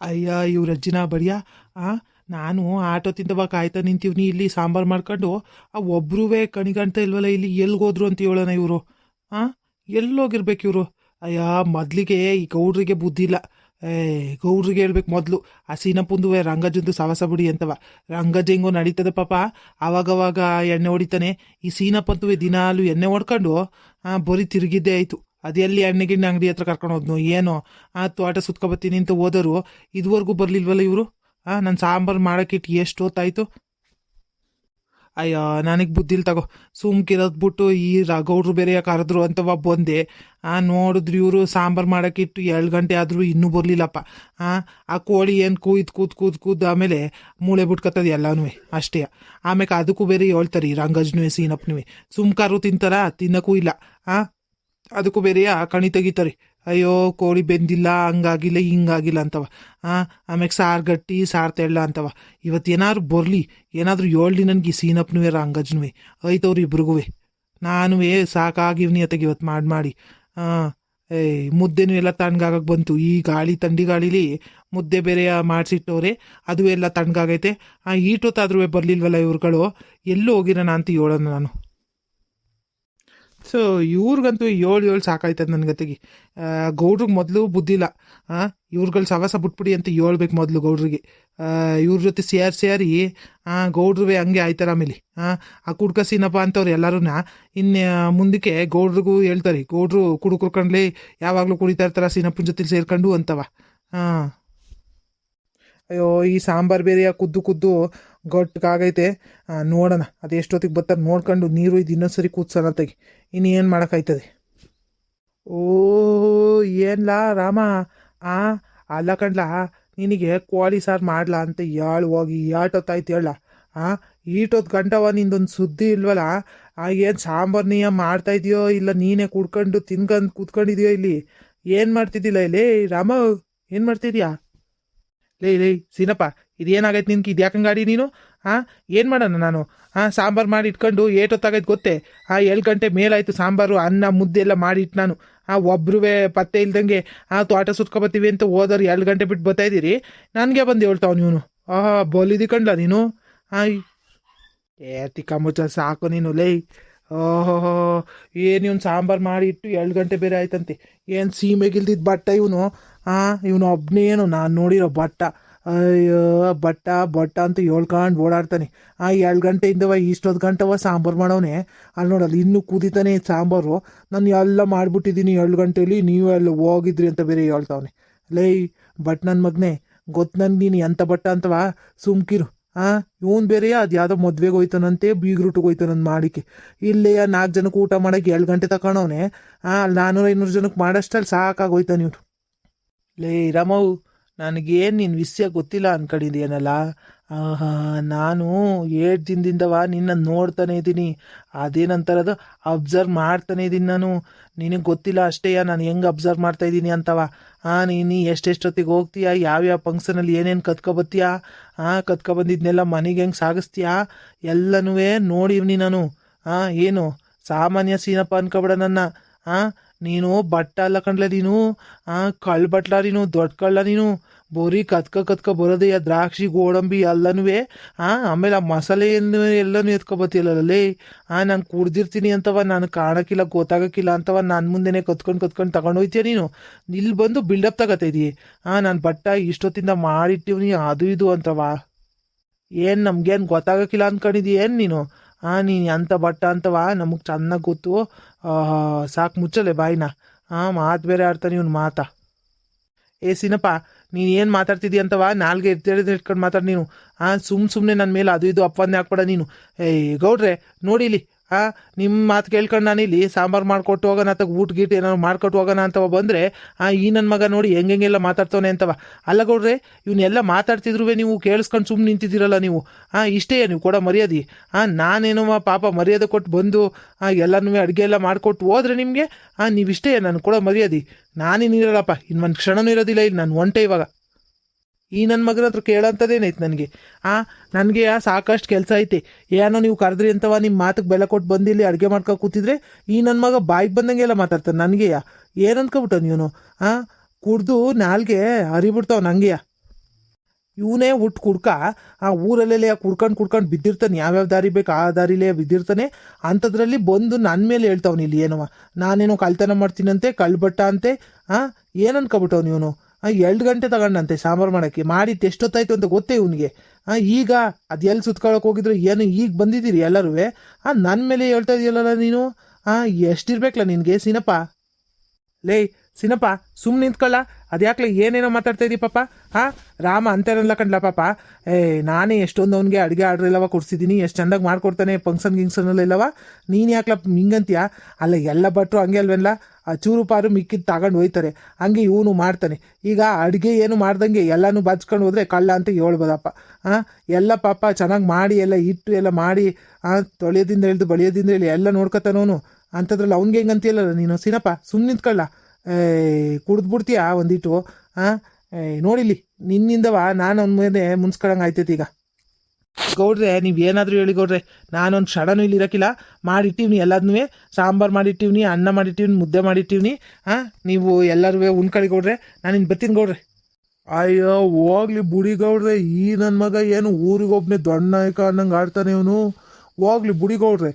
ಅಯ್ಯ, ಇವ್ರ ಅಜ್ಜಿನ ಬಡಿಯ, ಆ? ನಾನು ಆಟೋ ತಿಂದವ ಕಾಯ್ತಾ ನಿಂತೀವ್ನಿ ಇಲ್ಲಿ ಸಾಂಬಾರು ಮಾಡ್ಕೊಂಡು, ಆ ಒಬ್ರುವೇ ಕಣಿಗಂತ ಇಲ್ವಲ್ಲ ಇಲ್ಲಿ ಎಲ್ಗೋದ್ರು ಅಂತ ಹೇಳೋಣ ಇವರು, ಆ? ಎಲ್ಲೋಗಿರ್ಬೇಕು ಇವರು. ಅಯ್ಯ, ಮೊದಲಿಗೆ ಈ ಗೌಡ್ರಿಗೆ ಬುದ್ಧಿ ಇಲ್ಲ. ಏ, ಗೌಡ್ರಿಗೆ ಹೇಳ್ಬೇಕು ಮೊದಲು. ಆ ಸೀನಪ್ಪಂದುವೆ ರಂಗಜಂದು ಸವಸ ಬಿಡಿ ಅಂತವ. ರಂಗಜ ಹಿಂಗೋ ನಡೀತದೆ ಪಾಪ. ಆವಾಗವಾಗ ಎಣ್ಣೆ ಹೊಡಿತಾನೆ. ಈ ಸೀನಪ್ಪಂತುವೆ ದಿನಾಲು ಎಣ್ಣೆ ಹೊಡ್ಕೊಂಡು ಬರೀ ತಿರುಗಿದ್ದೇ ಆಯ್ತು. ಅದೆಲ್ಲಿ ಎಲ್ಲಿ ಎಣ್ಣೆಗಿಣ್ಣೆ ಅಂಗಡಿ ಹತ್ರ ಕರ್ಕೊಂಡು ಹೋದ್ನು, ಏನೋ? ಆ ತೋಟ ಸುತ್ಕೊಬತ್ತೀನಿ ಅಂತ ಹೋದರು. ಇದುವರೆಗೂ ಬರಲಿಲ್ವಲ್ಲ ಇವರು? ಹಾಂ ನಾನು ಸಾಂಬಾರು ಮಾಡೋಕ್ಕಿಟ್ಟು ಎಷ್ಟು ಹೊತ್ತಾಯ್ತು? ಅಯ್ಯೋ, ನನಗೆ ಬುದ್ಧಿಲ್ ತಗೋ. ಸುಮ್ಕಿರೋದು ಬಿಟ್ಟು ಈ ರ- ಗೌಡ್ರು ಬೇರೆ ಕರೆದ್ರು ಅಂತವ ಬಂದೆ. ಆ, ನೋಡಿದ್ರು ಇವರು ಸಾಂಬಾರು ಮಾಡೋಕ್ಕಿಟ್ಟು ಎರಡು ಗಂಟೆ ಆದರೂ ಇನ್ನೂ ಬರಲಿಲ್ಲಪ್ಪ. ಹಾಂ ಆ ಕೋಳಿ ಏನು ಕೂಯ್ದು ಕೂತ್ ಕೂತ್ ಕೂದ್ ಆಮೇಲೆ ಮೂಳೆ ಬಿಟ್ಕೊತದೆ ಎಲ್ಲನೂ ಅಷ್ಟೇ. ಆಮೇಲೆ ಅದಕ್ಕೂ ಬೇರೆ ಹೇಳ್ತಾರೆ ರಂಗಜ್ನೂ ಸೀನಪ್ಪನೂ ಸುಮ್ಕಾರು ತಿಂತಾರ? ತಿನ್ನೋಕ್ಕೂ ಇಲ್ಲ. ಆ ಅದಕ್ಕೂ ಬೇರೆ ಕಣಿ ತೆಗಿತಾರೆ. ಅಯ್ಯೋ, ಕೋಳಿ ಬೆಂದಿಲ್ಲ, ಹಂಗಾಗಿಲ್ಲ, ಹಿಂಗಾಗಿಲ್ಲ ಅಂತವ. ಹಾಂ ಆಮ್ಯಾಗ ಸಾರು ಗಟ್ಟಿ, ಸಾರು ತೆಳ್ಳ ಅಂತವ. ಇವತ್ತು ಏನಾದ್ರು ಬರಲಿ, ಏನಾದರೂ ಹೇಳ್ಲಿ ನನಗೆ ಸೀನಪ್ಪನುವೆ ರಂಗಜ್ನುವೆ ಐತವ್ರು ಇಬ್ರಿಗೂ ನಾನು ಸಾಕಾಗಿವ್ನಿ ಅತ್ತಗೆ ಇವತ್ತು ಮಾಡಿ ಮಾಡಿ. ಹಾಂ ಏಯ್ ಮುದ್ದೆನೂ ಎಲ್ಲ ತಣ್ಣಗಾಗಕ್ಕೆ ಬಂತು. ಈ ಗಾಳಿ ತಂಡಿ ಗಾಳಿಲಿ ಮುದ್ದೆ ಬೇರೆ ಮಾಡಿಸಿಟ್ಟವ್ರೆ, ಅದು ಎಲ್ಲ ತಣ್ಣಗಾಗೈತೆ. ಆ ಈಟೊತ್ತಾದ್ರೂ ಬರಲಿಲ್ವಲ್ಲ ಇವ್ರುಗಳು? ಎಲ್ಲೂ ಹೋಗಿರೋಣ ಅಂತ ಹೇಳೋಣ ನಾನು. ಸೊ, ಇವ್ರಿಗಂತೂ ಏಳು ಏಳು ಸಾಕಾಯ್ತದ ನನ್ನ ಗತಿಗೆ. ಗೌಡ್ರಿಗೆ ಮೊದಲು ಬುದ್ಧಿಲ್ಲ ಇವ್ರುಗಳು ಸವಾಸ ಬಿಟ್ಬಿಡಿ ಅಂತ ಹೇಳ್ಬೇಕು ಮೊದಲು ಗೌಡ್ರಿಗೆ. ಇವ್ರ ಜೊತೆ ಸೇರಿ ಸೇರಿ ಗೌಡ್ರುವೆ ಹಂಗೆ ಆಯ್ತಾರೆ ಆಮೇಲೆ. ಆ ಕುಡ್ಕ ಸೀನಪ್ಪ ಅಂತವ್ರು ಎಲ್ಲರೂ ಇನ್ನು ಮುಂದಕ್ಕೆ ಗೌಡ್ರಿಗೂ ಹೇಳ್ತಾರೆ, ಗೌಡ್ರು ಕುಡುಕ್ರು ಕಂಡ್ಲಿ ಯಾವಾಗಲೂ ಕುಡಿತಾ ಇರ್ತಾರ ಸೀನಪ್ಪನ ಜೊತೆ ಸೇರ್ಕೊಂಡು ಅಂತವ. ಹಾಂ ಅಯ್ಯೋ, ಈ ಸಾಂಬಾರು ಬೇರೆ ಕುದ್ದು ಕುದ್ದು ಗಟ್ಟಿಗಾಗೈತೆ ನೋಡೋಣ. ಅದು ಎಷ್ಟೊತ್ತಿಗೆ ಬರ್ತಾರೆ ನೋಡ್ಕೊಂಡು ನೀರು ಇದು ಇನ್ನೊಂದ್ಸರಿ ಕೂತ್ಸೋಣ ತೆಗಿ ಇನ್ನು ಏನು ಮಾಡೋಕ್ಕಾಯ್ತದೆ? ಓ, ಏನ್ಲ ರಾಮ? ಆ, ಅಲ್ಲ ಕಂಡ್ಲ ನಿನಗೆ ಕೋಳಿ ಸಾರು ಮಾಡ್ಲಾ ಅಂತ ಹೇಳು ಹೋಗಿ ಯಾಟೊತ್ತಾಯ್ತು ಹೇಳ. ಆ ಈಟೊತ್ತು ಗಂಟವ ನಿಂದೊಂದು ಸುದ್ದಿ ಇಲ್ವಲ್ಲ ಏನು ಸಾಂಬಾರು ನೀ ಮಾಡ್ತಾ ಇದೆಯೋ ಇಲ್ಲ ನೀನೇ ಕುಡ್ಕೊಂಡು ತಿನ್ಕೊಂಡು ಕೂತ್ಕೊಂಡಿದ್ಯೋ ಇಲ್ಲಿ? ಏನು ಮಾಡ್ತಿದ್ದಿಲ್ಲ ಇಲ್ಲಿ? ರಾಮ, ಏನು ಮಾಡ್ತಿದ್ಯಾ? ಲೇ ಲೇ, ಸೀನಪ್ಪ, ಇದೇನಾಗೈತೆ ನಿನ್ಗೆ ಇದು ಯಾಕಂಗೆ ಗಾಡಿ ನೀನು? ಹಾಂ ಏನು ಮಾಡೋಣ ನಾನು? ಹಾಂ ಸಾಂಬಾರು ಮಾಡಿ ಇಟ್ಕೊಂಡು ಏಟೊತ್ತಾಗೈತೆ ಗೊತ್ತೇ? ಹಾಂ ಏಳು ಗಂಟೆ ಮೇಲಾಯಿತು ಸಾಂಬಾರು, ಅನ್ನ, ಮುದ್ದೆ ಎಲ್ಲ ಮಾಡಿ ಇಟ್ಟು ನಾನು. ಹಾಂ ಒಬ್ರುವೆ ಪತ್ತೆ ಇಲ್ದಂಗೆ ಹಾಂ ತೋಟ ಸುತ್ಕೊಬತ್ತೀವಿ ಅಂತ ಹೋದವ್ರು ಎರಡು ಗಂಟೆ ಬಿಟ್ಟು ಬರ್ತಾ ಇದ್ದೀರಿ? ನನಗೆ ಬಂದು ಹೇಳ್ತಾವ ನೀನು ಆಹಾ, ಬೋಲಿದಿ ಕಂಡ್ಲ ನೀನು? ಹಾಂ ಏ, ತಿಕ್ಕ ಮುಚ್ಚ, ಸಾಕು ನೀನು, ಲೇ. ಓಹೋ ಏನು ಇವನು ಸಾಂಬಾರು ಮಾಡಿ ಇಟ್ಟು ಎರಡು ಗಂಟೆ ಬೇರೆ ಆಯ್ತಂತೆ. ಏನು ಸೀಮೆಗಿಲ್ದಿದ್ದ ಬಟ್ಟ ಇವನು? ಹಾಂ ಇವನು ಒಬ್ಬನೇನು ನಾನು ನೋಡಿರೋ ಬಟ್ಟ. ಅಯ್ಯೋ, ಬಟ್ಟ ಬಟ್ಟ ಅಂತ ಹೇಳ್ಕೊಂಡು ಓಡಾಡ್ತಾನೆ. ಆ ಎರಡು ಗಂಟೆಯಿಂದವ ಇಷ್ಟೊತ್ತು ಗಂಟೆವ ಸಾಂಬಾರು ಮಾಡೋನೆ ಅಲ್ಲಿ ನೋಡಲ್ಲ ಇನ್ನೂ ಕುದಿತಾನೆ ಸಾಂಬಾರು. ನಾನು ಎಲ್ಲ ಮಾಡಿಬಿಟ್ಟಿದ್ದೀನಿ ಎರಡು ಗಂಟೆಯಲ್ಲಿ ನೀವು ಎಲ್ಲ ಹೋಗಿದ್ರಿ ಅಂತ ಬೇರೆ ಹೇಳ್ತಾವನೆ. ಲೈ ಬಟ್ ನನ್ನ ಮಗನೇ, ಗೊತ್ತು ನನಗೆ ನೀನು ಎಂಥ ಬಟ್ಟ ಅಂತವಾ? ಸುಮ್ಕಿರು. ಹಾಂ ಇವನ್ ಬೇರೆ ಅದು ಯಾವುದೋ ಮದ್ವೆಗೆ ಹೋಯ್ತಾನಂತೆ ಬೀಗ್ರೂಟಿಗೆ ಹೋಯ್ತಾನಂತ ಮಾಡಿಕೆ. ಇಲ್ಲೇ ನಾಲ್ಕು ಜನಕ್ಕೆ ಊಟ ಮಾಡಕ್ಕೆ ಎರಡು ಗಂಟೆ ಹಾಂ ಅಲ್ಲಿ ನಾನ್ನೂರು ಐನೂರು ಜನಕ್ಕೆ ಮಾಡೋಷ್ಟಲ್ಲಿ ಸಾಕಾಗೋಯ್ತಾನೆ ಇವನು. ಲೇ ರಾಮವ್ ನನಗೇನು ನಿನ್ನ ವಿಷಯ ಗೊತ್ತಿಲ್ಲ ಅನ್ಕೊಂಡಿದ್ದೀನಲ್ಲ ಆಹಾ, ನಾನು ಏಳು ದಿನದಿಂದವ ನಿನ್ನ ನೋಡ್ತಾನೆ ಇದ್ದೀನಿ. ಅದೇನಂತಾರದು ಅಬ್ಸರ್ವ್ ಮಾಡ್ತಾನೆ ಇದ್ದೀನಿ ನಾನು. ನಿನಗೆ ಗೊತ್ತಿಲ್ಲ ಅಷ್ಟೇಯ ನಾನು ಹೆಂಗೆ ಅಬ್ಸರ್ವ್ ಮಾಡ್ತಾ ಇದ್ದೀನಿ ಅಂತವ? ಹಾಂ ನೀನು ಎಷ್ಟೆಷ್ಟೊತ್ತಿಗೆ ಹೋಗ್ತೀಯಾ? ಯಾವ್ಯಾವ ಫಂಕ್ಷನಲ್ಲಿ ಏನೇನು ಕತ್ಕೊಬತ್ತೀಯಾ ಹಾಂ ಕತ್ಕೊಬಂದಿದ್ನೆಲ್ಲ ಮನೆಗೆ ಹೆಂಗೆ ಸಾಗಿಸ್ತೀಯಾ? ಎಲ್ಲನೂ ನೋಡಿವ್ನಿ ನಾನು. ಹಾಂ ಏನು ಸಾಮಾನ್ಯ ಸೀನಪ್ಪ ಅನ್ಕೊಬೇಡ ನನ್ನ. ಹಾಂ ನೀನು ಬಟ್ಟ ಅಲ್ಲ ಕಣ್ಲ ನೀನು, ಆ, ಕಳ್ ಬಟ್ಲ ನೀನು, ದೊಡ್ಡ ಕಳ್ಳ ನೀನು, ಬೋರಿ ಕತ್ಕ ಕತ್ಕ ಬರೋದೇ ದ್ರಾಕ್ಷಿ, ಗೋಡಂಬಿ ಎಲ್ಲನೂ ಆ, ಆಮೇಲೆ ಆ ಮಸಾಲೆ ಎಲ್ಲನೂ ಎತ್ಕೊಬತ್ತಿಲ್ಲಲ್ಲೇ ಆ, ನಾನು ಕುಡ್ದಿರ್ತೀನಿ ಅಂತವ, ನಾನು ಕಾಣಕ್ಕಿಲ್ಲ ಗೊತ್ತಾಗಕ್ಕಿಲ್ಲ ಅಂತವ, ನಾನು ಮುಂದೆನೆ ಕತ್ಕೊಂಡು ಕತ್ಕೊಂಡು ತಗೊಂಡು ಹೋಯ್ತೀಯ ನೀನು? ಇಲ್ಲಿ ಬಂದು ಬಿಲ್ಡಪ್ ತಗೋತಾ ಇದೀ ಆ, ನಾನು ಬಟ್ಟ ಇಷ್ಟೊತ್ತಿಂದ ಮಾಡಿಟ್ಟಿವ್ನಿ, ಅದು ಇದು ಅಂತವ. ಏನು ನಮ್ಗೇನು ಗೊತ್ತಾಗಕ್ಕಿಲ್ಲ ಅನ್ಕೊಂಡಿದ್ದೀಯ ಏನು ನೀನು? ಹಾಂ ನೀನು ಅಂತ ಬಟ್ಟ ಅಂತವಾ ನಮಗೆ ಚೆನ್ನಾಗಿ ಗೊತ್ತು. ಸಾಕು ಮುಚ್ಚಲೆ ಬಾಯಿನ. ಹಾಂ ಮಾತು ಬೇರೆ ಆಡ್ತಾನೆ ಇವ್ನು ಮಾತಾ. ಏ, ಸಿನಪ್ಪ, ನೀನು ಏನು ಮಾತಾಡ್ತಿದ್ದೀಯ ಅಂತವಾ ನಾಲ್ಗೆ ಎತ್ತಿಡಿದ್ರೆ ಇಟ್ಕೊಂಡು ಮಾತಾಡಿ ನೀನು. ಹಾಂ ಸುಮ್ಮ ಸುಮ್ಮನೆ ನನ್ನ ಮೇಲೆ ಅದು ಇದು ಅಪ್ಪನ್ನೇ ಹಾಕ್ಬೇಡ ನೀನು. ಏಯ್ ಗೌಡ್ರೆ, ನೋಡಿಲಿ. ಹಾಂ ನಿಮ್ಮ ಮಾತು ಕೇಳ್ಕೊಂಡು ನಾನು ಇಲ್ಲಿ ಸಾಂಬಾರು ಮಾಡಿಕೊಟ್ಟು ಹೋಗೋಣ ಅಥವಾ ಊಟ ಗೀಟ ಏನಾದ್ರು ಮಾಡ್ಕೊಟ್ಟು ಹೋಗೋಣ ಅಂತವ ಬಂದರೆ, ಆ, ಈ ನನ್ನ ಮಗ ನೋಡಿ ಹೆಂಗೆಲ್ಲ ಮಾತಾಡ್ತವನೆ ಅಂತವ. ಅಲ್ಲ ಗೌಡ್ರೆ ಇವನ್ನೆಲ್ಲ ಮಾತಾಡ್ತಿದ್ರು ನೀವು ಕೇಳಿಸ್ಕೊಂಡು ಸುಮ್ಮನೆ ನಿಂತಿದ್ದೀರಲ್ಲ ನೀವು. ಹಾಂ ಇಷ್ಟೇ ನೀವು ಕೊಡೋ ಮರ್ಯಾದೆ. ಹಾಂ ನಾನೇನೋ ಪಾಪ ಮರ್ಯಾದೆ ಕೊಟ್ಟು ಬಂದು ಎಲ್ಲನೂ ಅಡುಗೆ ಎಲ್ಲ ಮಾಡಿಕೊಟ್ಟು ಹೋದ್ರೆ ನಿಮಗೆ ಹಾಂ ನೀವಿಷ್ಟೇ ನಾನು ಕೊಡೋ ಮರ್ಯಾದೆ. ನಾನೇನಿರಲ್ಲಪ್ಪ ಇನ್ನು ಒಂದು ಕ್ಷಣನೂ ಇರೋದಿಲ್ಲ ಇಲ್ಲಿ ನಾನು ಒಂಟೆ ಇವಾಗ. ಈ ನನ್ನ ಮಗನ ಹತ್ರ ಕೇಳೋಂಥದ್ದೇನೈತೆ ನನಗೆ? ಆ, ನನಗೆ ಸಾಕಷ್ಟು ಕೆಲಸ ಐತೆ. ಏನೋ ನೀವು ಕರೆದ್ರಿ ಅಂತವ ನಿಮ್ಮ ಮಾತಕ್ಕೆ ಬೆಲೆ ಕೊಟ್ಟು ಬಂದು ಇಲ್ಲಿ ಅಡುಗೆ ಮಾಡ್ಕೊ ಕೂತಿದ್ರೆ ಈ ನನ್ನ ಮಗ ಬಾಯಿಗೆ ಬಂದಂಗೆಲ್ಲ ಮಾತಾಡ್ತಾನೆ. ನನಗೆಯ? ಏನು ಅನ್ಕೊಬಿಟ್ಟ ನೀನು? ಆ, ಕುಡ್ದು ನಾಲ್ಗೆ ಹರಿಬಿಡ್ತಾವ ನನಗೆಯ ಇವನೇ ಹುಟ್ಟು ಕುಡ್ಕ, ಆ ಊರಲ್ಲೆಲ್ಲ ಕುಡ್ಕೊಂಡು ಕುಡ್ಕೊಂಡು ಬಿದ್ದಿರ್ತಾನೆ. ಯಾವ್ಯಾವ ದಾರಿ ಬೇಕು ಆ ದಾರಿಲೇ ಬಿದ್ದಿರ್ತಾನೆ. ಅಂಥದ್ರಲ್ಲಿ ಬಂದು ನನ್ನ ಮೇಲೆ ಹೇಳ್ತಾವ್ನು ಇಲ್ಲಿ ಏನವ? ನಾನೇನೋ ಕಳ್ತನ ಮಾಡ್ತೀನಂತೆ, ಕಳ್ಬಟ್ಟ ಅಂತೆ, ಆ ಏನು ಇವನು ಎರಡು ಗಂಟೆ ತಗೊಂಡಂತೆ ಸಾಂಬಾರು ಮಾಡೋಕ್ಕೆ. ಮಾಡಿದ್ದು ಎಷ್ಟೊತ್ತಾಯ್ತು ಅಂತ ಗೊತ್ತೇ ಇವನಿಗೆ. ಈಗ ಅದು ಎಲ್ಲಿ ಸುತ್ಕೊಳ್ಳೋಕೆ ಹೋಗಿದ್ರು, ಏನು ಈಗ ಬಂದಿದ್ದೀರಿ ಎಲ್ಲರೂ ಆ ನನ್ನ ಮೇಲೆ ಹೇಳ್ತಾ ಇದೆಯಲ್ಲ ನೀನು? ಆ, ಎಷ್ಟಿರ್ಬೇಕಲ್ಲ ನಿನಗೆ, ಸಿನಪ್ಪ? ಲೇ, ಸಿನಪ್ಪ ಸುಮ್ಮನೆ ನಿಂತ್ಕೊಳ್ಳ. ಅದ್ಯಾಕ್ಲೆ ಏನೇನೋ ಮಾತಾಡ್ತಾ ಇದೀಯ ಪಾಪ? ಹಾ ರಾಮ ಅಂತಾರಲ್ಲ ಕಂಡ್ಲ ಪಾಪ. ಏ, ನಾನೇ ಎಷ್ಟೊಂದು ಅವನಿಗೆ ಅಡುಗೆ ಆರ್ಡ್ರ್ ಎಲ್ಲವ ಕೊಡ್ಸಿದ್ದೀನಿ, ಎಷ್ಟು ಚಂದಾಗಿ ಮಾಡ್ಕೊಡ್ತಾನೆ, ಫಂಕ್ಷನ್ ಗಿಂಕ್ಷನಲ್ಲೆಲ್ಲವ ನೀನು ಯಾಕ್ಲ ಹಿಂಗಂತೀಯ? ಅಲ್ಲ, ಎಲ್ಲ ಭಟ್ರು ಹಂಗೆ ಅಲ್ವೇನ್ಲ? ಆ ಚೂರು ಪಾರು ಮಿಕ್ಕಿದ್ದು ತಗೊಂಡು ಹೋಯ್ತಾರೆ ಹಂಗೆ ಇವನು ಮಾಡ್ತಾನೆ. ಈಗ ಅಡುಗೆ ಏನು ಮಾಡ್ದಂಗೆ ಎಲ್ಲನೂ ಬಚ್ಕೊಂಡು ಹೋದ್ರೆ ಕಳ್ಳ ಅಂತ ಹೇಳ್ಬೋದಪ್ಪ. ಹಾಂ ಎಲ್ಲ ಪಾಪ ಚೆನ್ನಾಗಿ ಮಾಡಿ, ಎಲ್ಲ ಇಟ್ಟು, ಎಲ್ಲ ಮಾಡಿ ಹಾಂ ತೊಳೆಯೋದಿಂದ ಹಿಡಿದು ಬಳಿಯೋದಿಂದ ಹೇಳಿ ಎಲ್ಲ ನೋಡ್ಕೊತಾನವನು ಅಂಥದ್ರಲ್ಲಿ ಅವ್ನಿಗೆ ಹೆಂಗಂತೀಯಲ್ಲ ನೀನು? ಸೀನಪ್ಪ ಸುಮ್ಮನೆ ನಿಂತ್ಕೊಳ್ಳ ಕುಡ್ದು ಬಿಡ್ತೀಯ ಒಂದಿಟ್ಟು? ಹಾಂ ನೋಡಿಲಿ ನಿನ್ನಿಂದವ ನಾನು ಅವ್ನ ಮೇಲೆ ಮುನ್ಸ್ಕೊಳಂಗೆ ಆಯ್ತೈತಿ ಈಗ. ಗೌಡ್ರೆ, ನೀವು ಏನಾದರೂ ಹೇಳಿ ಗೌಡ್ರೆ. ನಾನೊಂದು ಕ್ಷಣನೂ ಇಲ್ಲಿ ಇರೋಕ್ಕಿಲ್ಲ ಮಾಡಿಟ್ಟಿವ್ನಿ ಎಲ್ಲದನ್ನೂ ಸಾಂಬಾರು ಮಾಡಿಟ್ಟಿವ್ನಿ, ಅನ್ನ ಮಾಡಿಟ್ಟಿವ್ನಿ, ಮುದ್ದೆ ಮಾಡಿಟ್ಟಿವ್ನಿ. ಹಾಂ ನೀವು ಎಲ್ಲರೂ ಉಣ್ಕೊಳ್ಳಿ ಗೌಡ್ರೆ. ನಾನು ಇನ್ನು ಬರ್ತೀನಿ ಗೌಡ್ರೆ. ಅಯ್ಯೋ, ಹೋಗ್ಲಿ ಬುಡಿ ಗೌಡ್ರೆ. ಈ ನನ್ನ ಮಗ ಏನು ಊರಿಗೊಬ್ಬನೇ ದೊಡ್ಡ ನಾಯಕ ಅನ್ನಂಗೆ ಆಡ್ತಾನೆ ಇವನು? ಹೋಗ್ಲಿ ಬುಡಿ ಗೌಡ್ರೆ.